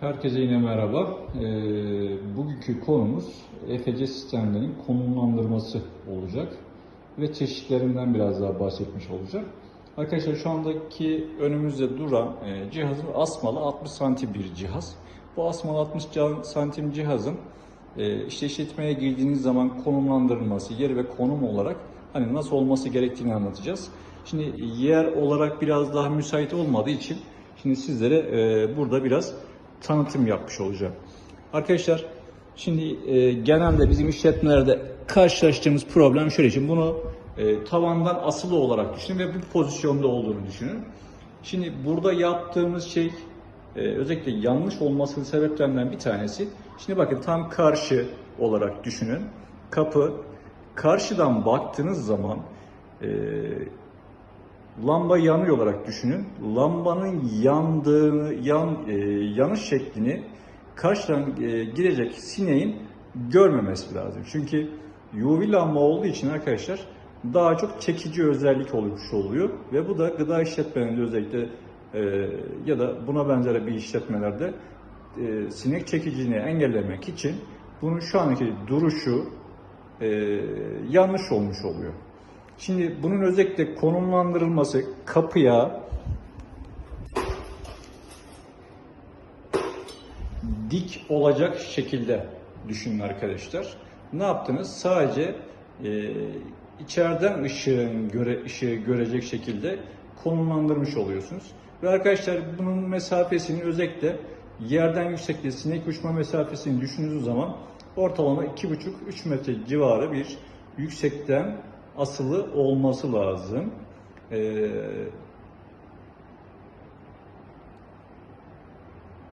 Herkese yine merhaba. Ee, bugünkü konumuz EFC sistemlerinin konumlandırması olacak ve çeşitlerinden biraz daha bahsetmiş olacak. Arkadaşlar şu andaki önümüzde duran e, cihazın asmalı 60 santim bir cihaz. Bu asmalı 60 ca- santim cihazın e, işte işletmeye girdiğiniz zaman konumlandırılması, yer ve konum olarak hani nasıl olması gerektiğini anlatacağız. Şimdi yer olarak biraz daha müsait olmadığı için şimdi sizlere e, burada biraz tanıtım yapmış olacağım. Arkadaşlar şimdi e, genelde bizim işletmelerde karşılaştığımız problem şöyle için bunu e, tavandan asılı olarak düşünün ve bu pozisyonda olduğunu düşünün. Şimdi burada yaptığımız şey e, özellikle yanlış olmasının sebeplerinden bir tanesi. Şimdi bakın tam karşı olarak düşünün. Kapı karşıdan baktığınız zaman e, lamba yanıyor olarak düşünün. Lambanın yandığını, yan, e, yanış şeklini karşıdan e, girecek sineğin görmemesi lazım. Çünkü UV lamba olduğu için arkadaşlar daha çok çekici özellik olmuş oluyor ve bu da gıda işletmelerinde özellikle e, ya da buna benzer bir işletmelerde e, sinek çekiciliğini engellemek için bunun şu anki duruşu e, yanlış olmuş oluyor. Şimdi bunun özellikle konumlandırılması kapıya dik olacak şekilde düşünün arkadaşlar. Ne yaptınız? Sadece e, içeriden ışığın göre ışığı görecek şekilde konumlandırmış oluyorsunuz. Ve arkadaşlar bunun mesafesini özellikle yerden yüksekliği sinek uçma mesafesini düşündüğünüz zaman ortalama 2,5-3 metre civarı bir yüksekten asılı olması lazım. Ee,